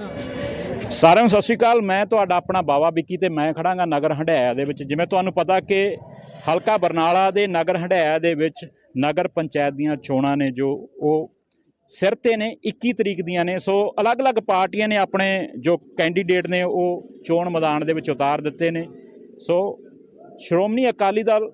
ਸਾਰਿਆਂ ਨੂੰ ਸਤਿ ਸ਼੍ਰੀ ਅਕਾਲ। ਮੈਂ ਤੁਹਾਡਾ ਆਪਣਾ ਬਾਵਾ ਵਿੱਕੀ ਤੇ ਮੈਂ ਖੜਾਂਗਾ ਨਗਰ ਹੰਡਿਆਇਆ ਦੇ ਵਿੱਚ। ਜਿਵੇਂ ਤੁਹਾਨੂੰ ਪਤਾ ਕਿ ਹਲਕਾ ਬਰਨਾਲਾ ਦੇ ਨਗਰ ਹੰਡਿਆਇਆ ਦੇ ਵਿੱਚ ਨਗਰ ਪੰਚਾਇਤ ਦੀਆਂ ਚੋਣਾਂ ਨੇ ਜੋ ਉਹ ਸਿਰ ਤੇ ਨੇ 21 ਤਰੀਕ ਦੀਆਂ ਨੇ। ਸੋ ਅਲੱਗ-ਅਲੱਗ ਪਾਰਟੀਆਂ ਨੇ ਆਪਣੇ ਜੋ ਕੈਂਡੀਡੇਟ ਨੇ ਉਹ ਚੋਣ ਮੈਦਾਨ ਦੇ ਵਿੱਚ ਉਤਾਰ ਦਿੱਤੇ ਨੇ। ਸੋ ਸ਼੍ਰੋਮਣੀ ਅਕਾਲੀ ਦਲ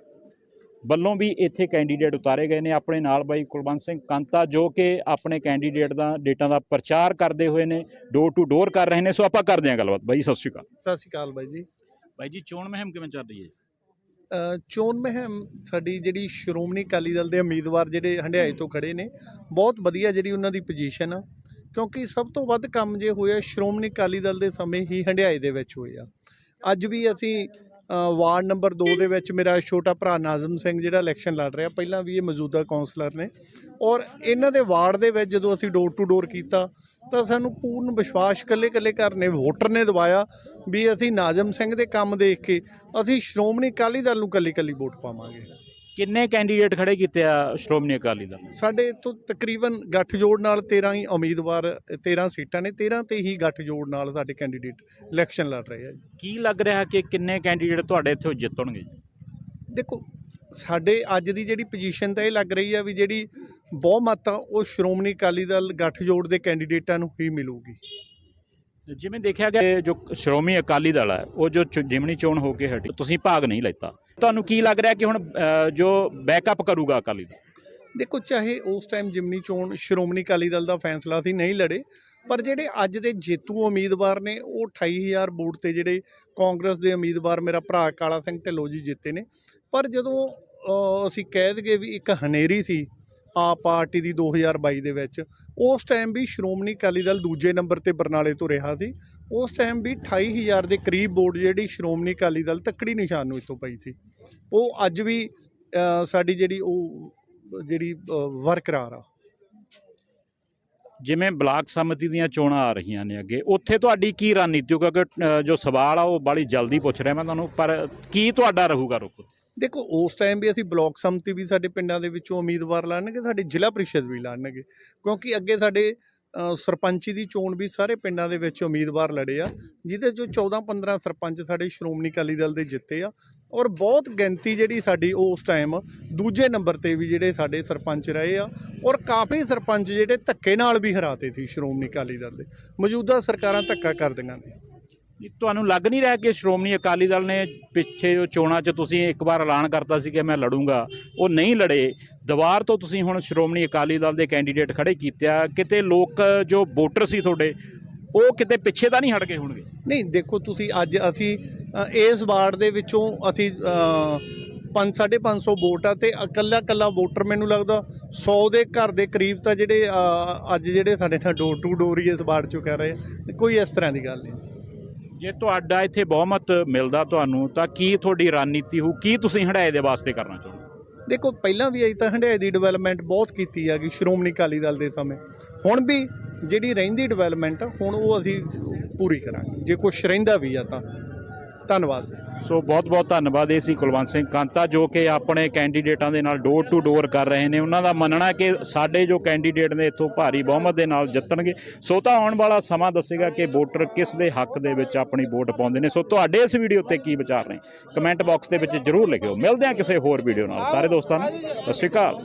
ਵੱਲੋਂ ਵੀ ਇੱਥੇ ਕੈਂਡੀਡੇਟ ਉਤਾਰੇ ਗਏ ਨੇ ਆਪਣੇ ਨਾਲ ਬਾਈ ਕੁਲਵੰਤ ਸਿੰਘ ਕੰਤਾ ਜੋ ਕਿ ਆਪਣੇ ਕੈਂਡੀਡੇਟ ਦਾ ਡੇਟਾ ਦਾ ਪ੍ਰਚਾਰ ਕਰਦੇ ਹੋਏ ਨੇ ਡੋਰ ਟੂ ਡੋਰ ਕਰ ਰਹੇ ਨੇ। ਸੋ ਆਪਾਂ ਕਰਦੇ ਹਾਂ ਗੱਲਬਾਤ। ਬਾਈ ਸਤਿ ਸ਼੍ਰੀ ਅਕਾਲ। ਸਤਿ ਸ਼੍ਰੀ ਅਕਾਲ ਬਾਈ ਜੀ। ਬਾਈ ਜੀ ਚੋਣ ਮੁਹਿੰਮ ਕਿਵੇਂ ਚੱਲ ਰਹੀ ਹੈ? ਚੋਣ ਮਹਿਮ ਸਾਡੀ ਜਿਹੜੀ ਸ਼੍ਰੋਮਣੀ ਅਕਾਲੀ ਦਲ ਦੇ ਉਮੀਦਵਾਰ ਜਿਹੜੇ ਹੰਡਿਆਏ ਤੋਂ ਖੜੇ ਨੇ ਬਹੁਤ ਵਧੀਆ ਜਿਹੜੀ ਉਹਨਾਂ ਦੀ ਪੋਜੀਸ਼ਨ ਆ। ਕਿਉਂਕਿ ਸਭ ਤੋਂ ਵੱਧ ਕੰਮ ਜੇ ਹੋਇਆ ਸ਼੍ਰੋਮਣੀ ਅਕਾਲੀ ਦਲ ਦੇ ਸਮੇਂ ਹੀ ਹੰਡਿਆਏ ਦੇ ਵਿੱਚ ਹੋਇਆ ਅੱਜ ਵੀ ਅਸੀਂ ਵਾਰਡ ਨੰਬਰ 2 ਦੇ ਵਿੱਚ ਮੇਰਾ ਛੋਟਾ ਭਰਾ ਨਾਜ਼ਮ ਸਿੰਘ ਜਿਹੜਾ ਇਲੈਕਸ਼ਨ ਲੜ ਰਿਹਾ, ਪਹਿਲਾਂ ਵੀ ਇਹ ਮੌਜੂਦਾ ਕਾਉਂਸਲਰ ਨੇ। ਔਰ ਇਹਨਾਂ ਦੇ ਵਾਰਡ ਦੇ ਵਿੱਚ ਜਦੋਂ ਅਸੀਂ ਡੋਰ ਟੂ ਡੋਰ ਕੀਤਾ, ਤਾਂ ਸਾਨੂੰ ਪੂਰਨ ਵਿਸ਼ਵਾਸ ਕੱਲੇ ਕੱਲੇ ਘਰ ਨੇ ਵੋਟਰ ਨੇ ਦਵਾਇਆ ਵੀ ਅਸੀਂ ਨਾਜ਼ਮ ਸਿੰਘ ਦੇ ਕੰਮ ਦੇਖ ਕੇ ਅਸੀਂ ਸ਼੍ਰੋਮਣੀ ਅਕਾਲੀ ਦਲ ਨੂੰ ਕੱਲੀ ਕੱਲੀ ਵੋਟ ਪਾਵਾਂਗੇ। ਕਿੰਨੇ ਕੈਂਡੀਡੇਟ ਖੜੇ ਕੀਤੇ ਆ ਸ਼੍ਰੋਮਣੀ ਅਕਾਲੀ ਦਲ? ਨੇ ਸਾਡੇ ਤੋਂ ਤਕਰੀਬਨ ਗੱਠਜੋੜ ਨਾਲ 13 ਹੀ ਉਮੀਦਵਾਰ 13 ਸੀਟਾਂ ਨੇ 13 ਤੇ ਹੀ ਗੱਠਜੋੜ ਨਾਲ ਸਾਡੇ ਕੈਂਡੀਡੇਟ ਇਲੈਕਸ਼ਨ ਲੜ ਰਹੇ ਆ ਜੀ। ਕੀ ਲੱਗ ਰਿਹਾ ਕਿ ਕਿੰਨੇ ਕੈਂਡੀਡੇਟ ਤੁਹਾਡੇ ਇੱਥੇ ਜਿੱਤਣਗੇ ਦੇਖੋ ਸਾਡੇ ਅੱਜ ਦੀ ਜਿਹੜੀ ਪੋਜੀਸ਼ਨ ਤਾਂ ਇਹ ਲੱਗ ਰਹੀ ਆ ਵੀ ਜਿਹੜੀ ਬਹੁਮਤ ਆ ਉਹ ਸ਼੍ਰੋਮਣੀ ਅਕਾਲੀ ਦਲ ਗੱਠਜੋੜ ਦੇ ਕੈਂਡੀਡੇਟਾਂ ਨੂੰ ਹੀ ਮਿਲੂਗੀ। ਜਿਵੇਂ ਦੇਖਿਆ ਗਿਆ ਜੋ ਸ਼੍ਰੋਮਣੀ ਅਕਾਲੀ ਦਲ ਹੈ ਉਹ ਜੋ ਚੁ- ਜਿਮਣੀ ਚੋਣ ਹੋ ਕੇ ਹਟੀ ਤੁਸੀਂ ਭਾਗ ਨਹੀਂ ਲੈਤਾ। ਤੁਹਾਨੂੰ ਕੀ ਲੱਗ ਰਿਹਾ ਕਿ ਹੁਣ ਅ, ਜੋ ਬੈਕਅਪ ਕਰੂਗਾ ਅਕਾਲੀ ਦਲ? ਦੇਖੋ ਚਾਹੇ ਉਸ ਟਾਈਮ ਜਿਮਨੀ ਚੋਣ ਸ਼੍ਰੋਮਣੀ ਅਕਾਲੀ ਦਲ ਦਾ ਫੈਸਲਾ ਸੀ ਨਹੀਂ ਲੜੇ ਪਰ ਜਿਹੜੇ ਅੱਜ ਦੇ ਜੇਤੂ ਉਮੀਦਵਾਰ ਨੇ ਉਹ 28000 ਵੋਟ ਤੇ ਜਿਹੜੇ ਕਾਂਗਰਸ ਦੇ ਉਮੀਦਵਾਰ ਮੇਰਾ ਭਰਾ ਕਾਲਾ ਸਿੰਘ ਢਿੱਲੋਂ ਜੀ ਜਿੱਤੇ ਨੇ। ਪਰ ਜਦੋਂ ਅ, ਅਸੀਂ ਕਹਿ ਦਈਏ ਵੀ ਇੱਕ ਹਨੇਰੀ ਸੀ ਆਪ ਪਾਰਟੀ ਦੀ 2022 ਦੇ ਵਿੱਚ ਉਸ ਟਾਈਮ ਵੀ ਸ਼੍ਰੋਮਣੀ ਅਕਾਲੀ ਦਲ ਦੂਜੇ ਨੰਬਰ ਤੇ ਬਰਨਾਲੇ ਤੋਂ ਰਿਹਾ ਸੀ। ਉਸ ਟਾਈਮ ਵੀ 28000 ਦੇ ਕਰੀਬ ਵੋਟ ਜਿਹੜੀ ਸ਼੍ਰੋਮਣੀ ਅਕਾਲੀ ਦਲ ਤੱਕੜੀ ਨਿਸ਼ਾਨ ਨੂੰ ਇਤੋਂ ਪਈ ਸੀ। ਉਹ ਅੱਜ ਵੀ ਸਾਡੀ ਜਿਹੜੀ ਉਹ ਜਿਹੜੀ ਅ, ਬਰਕਰਾਰ ਆ। ਜਿਵੇਂ ਬਲਾਕ ਸਮਿਤੀ ਦੀਆਂ ਚੋਣਾਂ ਆ ਰਹੀਆਂ ਨੇ ਅੱਗੇ ਉੱਥੇ ਤੁਹਾਡੀ ਕੀ ਰਣਨੀਤੀ ਹੋ ਕਿਉਂਕਿ ਜੋ ਸਵਾਲ ਆ ਉਹ ਬੜੀ ਜਲਦੀ ਪੁੱਛ ਰਿਹਾ ਮੈਂ ਤੁਹਾਨੂੰ ਪਰ ਕੀ ਤੁਹਾਡਾ ਰਹੂਗਾ ਰੁਖ ਦੇਖੋ ਉਸ ਟਾਈਮ ਵੀ ਅਸੀਂ ਬਲਾਕ ਸੰਮਤੀ ਵੀ ਸਾਡੇ ਪਿੰਡਾਂ ਦੇ ਵਿੱਚੋਂ ਉਮੀਦਵਾਰ ਲਾਣਗੇ ਸਾਡੇ ਜ਼ਿਲ੍ਹਾ ਪ੍ਰੀਸ਼ਦ ਵੀ ਲਾਣਗੇ। ਕਿਉਂਕਿ ਅੱਗੇ ਸਾਡੇ ਸਰਪੰਚੀ ਦੀ ਚੋਣ ਵੀ ਸਾਰੇ ਪਿੰਡਾਂ ਦੇ ਵਿੱਚ ਉਮੀਦਵਾਰ ਲੜੇ ਆ, ਜਿਹਦੇ ਚੋਂ 14 15 ਸਰਪੰਚ ਸਾਡੇ ਸ਼੍ਰੋਮਣੀ ਅਕਾਲੀ ਦਲ ਦੇ ਜਿੱਤੇ ਆ ਔਰ ਬਹੁਤ ਗਿਣਤੀ ਜਿਹੜੀ ਸਾਡੀ ਉਸ ਟਾਈਮ ਦੂਜੇ ਨੰਬਰ ਤੇ ਵੀ ਜਿਹੜੇ ਸਾਡੇ ਸਰਪੰਚ ਰਹੇ ਆ ਔਰ ਕਾਫੀ ਸਰਪੰਚ ਜਿਹੜੇ ਧੱਕੇ ਨਾਲ ਵੀ ਹਰਾਤੇ ਸੀ ਸ਼੍ਰੋਮਣੀ ਅਕਾਲੀ ਦਲ ਦੇ, ਮੌਜੂਦਾ ਸਰਕਾਰਾਂ ਧੱਕਾ ਕਰਦੀਆਂ ਨੇ। ਤੁਹਾਨੂੰ ਲੱਗ ਨਹੀਂ ਰਿਹਾ ਕਿ ਸ਼੍ਰੋਮਣੀ ਅਕਾਲੀ ਦਲ ਨੇ ਪਿੱਛੇ ਜੋ ਚੋਣਾਂ 'ਚ ਤੁਸੀਂ ਇੱਕ ਵਾਰ ਐਲਾਨ ਕਰਤਾ ਸੀ ਕਿ ਮੈਂ ਲੜੂੰਗਾ, ਉਹ ਨਹੀਂ ਲੜੇ ਦੁਬਾਰ ਤੋਂ ਤੁਸੀਂ ਹੁਣ ਸ਼੍ਰੋਮਣੀ ਅਕਾਲੀ ਦਲ ਦੇ ਕੈਂਡੀਡੇਟ ਖੜੇ ਕੀਤੇ ਆ ਕਿਤੇ ਲੋਕ ਜੋ ਵੋਟਰ ਸੀ ਤੁਹਾਡੇ ਉਹ ਕਿਤੇ ਪਿੱਛੇ ਤਾਂ ਨਹੀਂ ਹਟ ਗਏ ਹੋਣਗੇ? ਨਹੀਂ ਦੇਖੋ ਤੁਸੀਂ ਅੱਜ ਅਸੀਂ ਅ, ਇਸ ਵਾਰਡ ਦੇ ਵਿੱਚੋਂ ਅਸੀਂ 5 550 ਵੋਟ ਆ ਤੇ ਇਕੱਲਾ ਇਕੱਲਾ ਵੋਟਰ ਮੈਨੂੰ ਲੱਗਦਾ 100 ਦੇ ਘਰ ਦੇ ਕਰੀਬ ਤਾਂ ਜਿਹੜੇ ਅ, ਅੱਜ ਜਿਹੜੇ ਸਾਡੇ ਨਾਲ ਡੋਰ ਟੂ ਡੋਰ ਹੀ ਇਸ ਵਾਰਡ ਚੋਂ ਕਰ ਰਹੇ ਆ। ਕੋਈ ਇਸ ਤਰ੍ਹਾਂ ਦੀ ਗੱਲ ਨਹੀਂ। ਜੇ ਤੁਹਾਡਾ ਇੱਥੇ ਬਹੁਮਤ ਮਿਲਦਾ ਤੁਹਾਨੂੰ ਤਾਂ ਕੀ ਤੁਹਾਡੀ ਰਣਨੀਤੀ ਹੋ ਕੀ ਤੁਸੀਂ ਹੜਾਏ ਦੇ ਵਾਸਤੇ ਕਰਨਾ ਚਾਹੁੰਦੇ ਦੇਖੋ, ਪਹਿਲਾਂ ਵੀ ਅਸੀਂ ਤਾਂ ਹੰਡਿਆਏ ਦੀ ਡਿਵੈਲਪਮੈਂਟ ਬਹੁਤ ਕੀਤੀ ਹੈਗੀ ਸ਼੍ਰੋਮਣੀ ਅਕਾਲੀ ਦਲ ਦੇ ਸਮੇਂ। ਹੁਣ ਵੀ ਜਿਹੜੀ ਰਹਿੰਦੀ ਡਿਵੈਲਪਮੈਂਟ ਹੁਣ ਉਹ ਅਸੀਂ ਪੂਰੀ ਕਰਾਂਗੇ। ਜੇ ਕੁਝ ਰਹਿੰਦਾ ਵੀ ਆ ਤਾਂ। ਧੰਨਵਾਦ। ਸੋ ਬਹੁਤ ਬਹੁਤ ਧੰਨਵਾਦ ਇਹ ਸੀ ਕੁਲਵੰਤ ਸਿੰਘ ਕਾਂਤਾ, ਜੋ ਕਿ ਆਪਣੇ ਕੈਂਡੀਡੇਟਾਂ ਦੇ ਨਾਲ ਡੋਰ ਟੂ ਡੋਰ ਕਰ ਰਹੇ ਨੇ। ਉਹਨਾਂ ਦਾ ਮੰਨਣਾ ਕਿ ਸਾਡੇ ਜੋ ਕੈਂਡੀਡੇਟ ਨੇ ਇੱਥੋਂ ਭਾਰੀ ਬਹੁਮਤ ਦੇ ਨਾਲ ਜਿੱਤਣਗੇ। ਸੋ ਤਾਂ ਆਉਣ ਵਾਲਾ ਸਮਾਂ ਦੱਸੇਗਾ ਕਿ ਵੋਟਰ ਕਿਸ ਦੇ ਹੱਕ ਦੇ ਵਿੱਚ ਆਪਣੀ ਵੋਟ ਪਾਉਂਦੇ ਨੇ। ਸੋ ਤੁਹਾਡੇ ਇਸ ਵੀਡੀਓ ਤੇ ਕੀ ਵਿਚਾਰ ਨੇ? ਕਮੈਂਟ ਬਾਕਸ ਦੇ ਵਿੱਚ ਜਰੂਰ ਲਿਖਿਓ। ਮਿਲਦੇ ਹਾਂ ਕਿਸੇ ਹੋਰ ਵੀਡੀਓ ਨਾਲ। ਸਾਰੇ ਦੋਸਤਾਂ ਨੂੰ, ਸਤਿ ਸ਼੍ਰੀ ਅਕਾਲ।